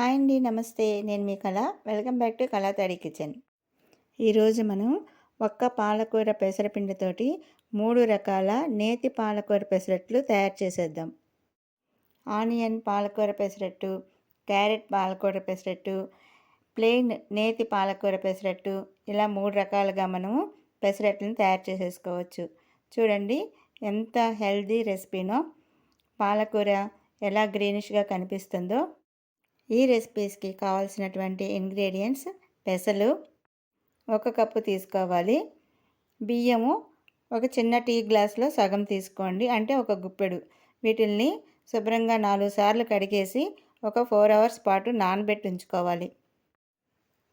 Hi అండి నమస్తే. నేను మీ కళ. వెల్కమ్ బ్యాక్ టు కళాతాడి కిచెన్. ఈరోజు మనం ఒక్క పాలకూర పెసరపిండితోటి మూడు రకాల నేతి పాలకూర పెసరట్లు తయారు చేసేద్దాం. ఆనియన్ పాలకూర పెసరట్టు క్యారెట్ పాలకూర పెసరట్టు ప్లెయిన్ నేతి పాలకూర పెసరట్టు ఇలా మూడు రకాలుగా మనము పెసరట్లను తయారు చేసేసుకోవచ్చు. చూడండి ఎంత హెల్దీ రెసిపీనో. పాలకూర ఎలా గ్రీనిష్గా కనిపిస్తుందో ఈ రెసిపీస్కి కావాల్సినటువంటి ఇంగ్రీడియంట్స్ పెసలు ఒక కప్పు తీసుకోవాలి. బియ్యము ఒక చిన్న టీ గ్లాస్లో సగం తీసుకోండి. అంటే ఒక గుప్పెడు. వీటిల్ని శుభ్రంగా నాలుగు సార్లు కడిగేసి ఒక ఫోర్ అవర్స్ పాటు నానబెట్టి ఉంచుకోవాలి.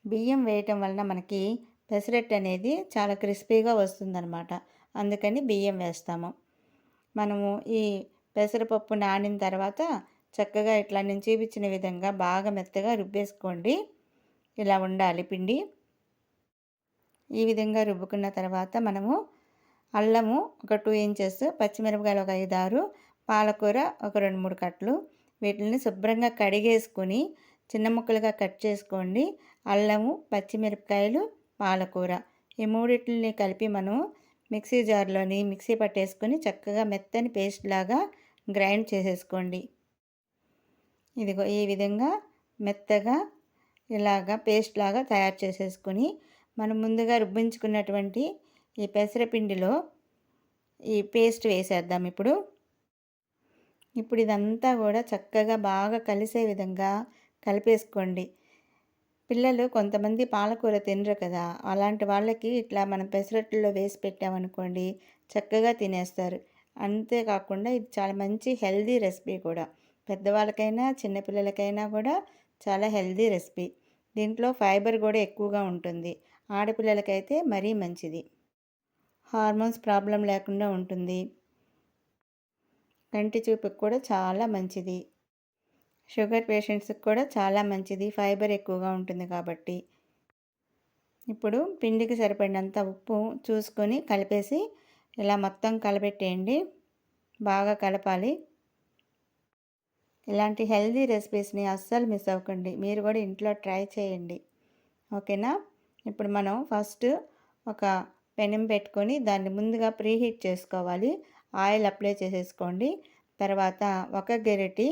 బియ్యం వేయటం వలన మనకి పెసరట్టు అనేది చాలా క్రిస్పీగా వస్తుందన్నమాట. అందుకని బియ్యం వేస్తాము. మనము ఈ పెసరపప్పు నానిన తర్వాత చక్కగా ఇట్లా నేను చూపించిన విధంగా బాగా మెత్తగా రుబ్బేసుకోండి. ఇలా ఉండాలి పిండి. ఈ విధంగా రుబ్బుకున్న తర్వాత మనము అల్లము ఒక టూ ఇంచెస్ పచ్చిమిరపకాయలు ఒక ఐదు ఆరు పాలకూర ఒక రెండు మూడు కట్టలు వీటిని శుభ్రంగా కడిగేసుకొని చిన్న ముక్కలుగా కట్ చేసుకోండి. అల్లము పచ్చిమిరపకాయలు పాలకూర ఈ మూడింటిని కలిపి మనం మిక్సీ జార్లోని మిక్సీ పట్టేసుకొని చక్కగా మెత్తని పేస్ట్ లాగా గ్రైండ్ చేసేసుకోండి. ఇదిగో ఈ విధంగా మెత్తగా ఇలాగా పేస్ట్ లాగా తయారు చేసేసుకొని మనం ముందుగా రుబ్బించుకున్నటువంటి ఈ పెసరపిండిలో ఈ పేస్ట్ వేసేద్దాం ఇప్పుడు. ఇప్పుడు ఇదంతా కూడా చక్కగా బాగా కలిసే విధంగా కలిపేసుకోండి. పిల్లలు కొంతమంది పాలకూర తినరు కదా అలాంటి వాళ్ళకి ఇట్లా మనం పెసరట్లో వేసి పెట్టామనుకోండి చక్కగా తినేస్తారు. అంతేకాకుండా ఇది చాలా మంచి హెల్దీ రెసిపీ కూడా. పెద్దవాళ్ళకైనా చిన్నపిల్లలకైనా కూడా చాలా హెల్దీ రెసిపీ. దీంట్లో ఫైబర్ కూడా ఎక్కువగా ఉంటుంది. ఆడపిల్లలకైతే మరీ మంచిది. హార్మోన్స్ ప్రాబ్లం లేకుండా ఉంటుంది. కంటి చూపుకి కూడా చాలా మంచిది. షుగర్ పేషెంట్స్కి కూడా చాలా మంచిది. ఫైబర్ ఎక్కువగా ఉంటుంది కాబట్టి. ఇప్పుడు పిండికి సరిపడినంత ఉప్పు చూసుకొని కలిపేసి ఇలా మొత్తం కలపెట్టేయండి. బాగా కలపాలి. ఇలాంటి హెల్దీ రెసిపీస్ని అస్సలు మిస్ అవ్వకండి. మీరు కూడా ఇంట్లో ట్రై చేయండి. ఓకేనా? ఇప్పుడు మనం ఫస్ట్ ఒక పెనం పెట్టుకొని దాన్ని ముందుగా ప్రీహీట్ చేసుకోవాలి. ఆయిల్ అప్లై చేసేసుకోండి. తర్వాత ఒక గెరటి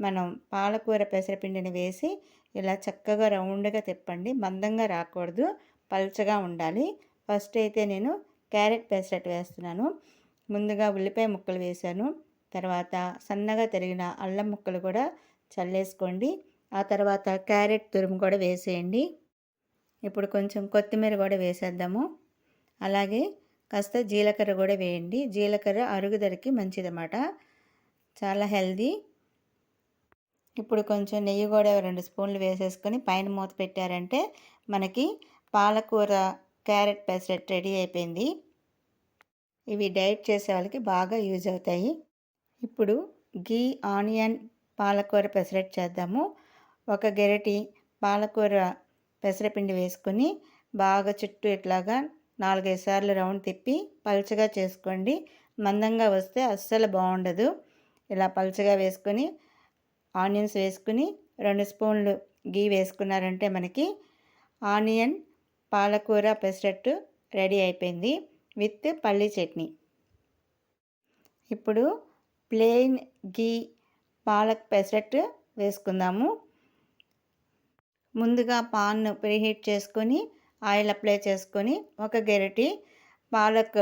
మనం పాలకూర పెసరపిండిని వేసి ఇలా చక్కగా రౌండ్గా తిప్పండి. మందంగా రాకూడదు. పల్చగా ఉండాలి. ఫస్ట్ అయితే నేను క్యారెట్ పెసరట్ వేస్తున్నాను. ముందుగా ఉల్లిపాయ ముక్కలు వేశాను. తర్వాత సన్నగా తరిగిన అల్లం ముక్కలు కూడా చల్లేసుకోండి. ఆ తర్వాత క్యారెట్ తురుము కూడా వేసేయండి. ఇప్పుడు కొంచెం కొత్తిమీర కూడా వేసేద్దాము. అలాగే కాస్త జీలకర్ర కూడా వేయండి. జీలకర్ర అరుగుదరికి మంచిదన్నమాట. చాలా హెల్దీ. ఇప్పుడు కొంచెం నెయ్యి కూడా రెండు స్పూన్లు వేసేసుకొని పైన మూత పెట్టారంటే మనకి పాలకూర క్యారెట్ పెసరెట్ రెడీ అయిపోయింది. ఇవి డైట్ చేసే వాళ్ళకి బాగా యూజ్ అవుతాయి. ఇప్పుడు గీ ఆనియన్ పాలకూర పెసరట్ చేద్దాము. ఒక గెరటి పాలకూర పెసరపిండి వేసుకొని బాగా చుట్టూ ఇట్లాగా నాలుగైదు సార్లు రౌండ్ తిప్పి పలుచగా చేసుకోండి. మందంగా వస్తే అస్సలు బాగుండదు. ఇలా పలుచగా వేసుకొని ఆనియన్స్ వేసుకుని రెండు స్పూన్లు గీ వేసుకున్నారంటే మనకి ఆనియన్ పాలకూర పెసరట్టు రెడీ అయిపోయింది విత్ పల్లీ చట్నీ. ఇప్పుడు ప్లెయిన్ గీ పాలక్ పెసరట్ వేసుకుందాము. ముందుగా పాన్ ప్రీహీట్ చేసుకొని ఆయిల్ అప్లై చేసుకొని ఒక గెరటి పాలక్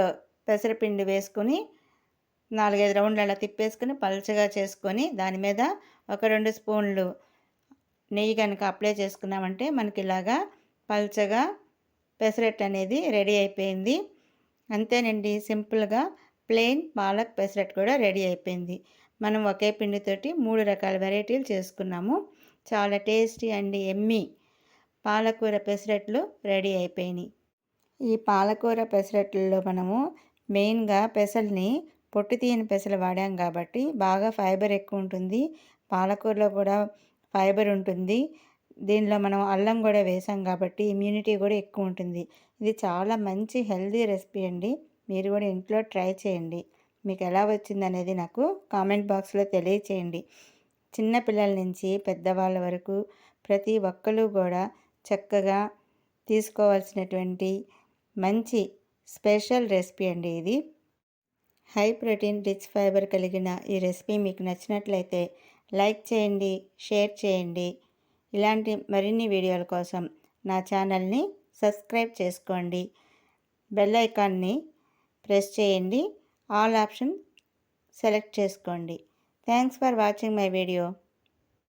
పెసరపిండి వేసుకొని నాలుగైదు రౌండ్లు అలా తిప్పేసుకొని పలచగా చేసుకొని దాని మీద ఒక రెండు స్పూన్లు నెయ్యి కనుక అప్లై చేసుకున్నామంటే మనకి ఇలాగా పల్చగా పెసరట్ అనేది రెడీ అయిపోయింది. అంతేనండి సింపుల్గా ప్లెయిన్ పాలక్ పెసరట్ కూడా రెడీ అయిపోయింది. మనం ఒకే పిండితోటి మూడు రకాల వెరైటీలు చేసుకున్నాము. చాలా టేస్టీ అండ్ ఎమ్మి పాలకూర పెసరట్లు రెడీ అయిపోయినాయి. ఈ పాలకూర పెసరట్లలో మనము మెయిన్గా పెసల్ని పొట్టు తీయని పెసలు వాడాం కాబట్టి బాగా ఫైబర్ ఎక్కువ ఉంటుంది. పాలకూరలో కూడా ఫైబర్ ఉంటుంది. దీనిలో మనం అల్లం కూడా వేసాం కాబట్టి ఇమ్యూనిటీ కూడా ఎక్కువ ఉంటుంది. ఇది చాలా మంచి హెల్దీ రెసిపీ అండి. మీరు కూడా ఇంట్లో ట్రై చేయండి. మీకు ఎలా వచ్చింది అనేది నాకు కామెంట్ బాక్స్లో తెలియచేయండి. చిన్నపిల్లల నుంచి పెద్దవాళ్ళ వరకు ప్రతి ఒక్కరు కూడా చక్కగా తీసుకోవాల్సినటువంటి మంచి స్పెషల్ రెసిపీ అండి ఇది. హై ప్రోటీన్ రిచ్ ఫైబర్ కలిగిన ఈ రెసిపీ మీకు నచ్చినట్లయితే లైక్ చేయండి షేర్ చేయండి. ఇలాంటి మరిన్ని వీడియోల కోసం నా ఛానల్ని సబ్స్క్రైబ్ చేసుకోండి. బెల్ ఐకాన్ని ప్రెస్ చేయండి. ఆల్ ఆప్షన్ సెలెక్ట్ చేసుకోండి. Thanks for watching my video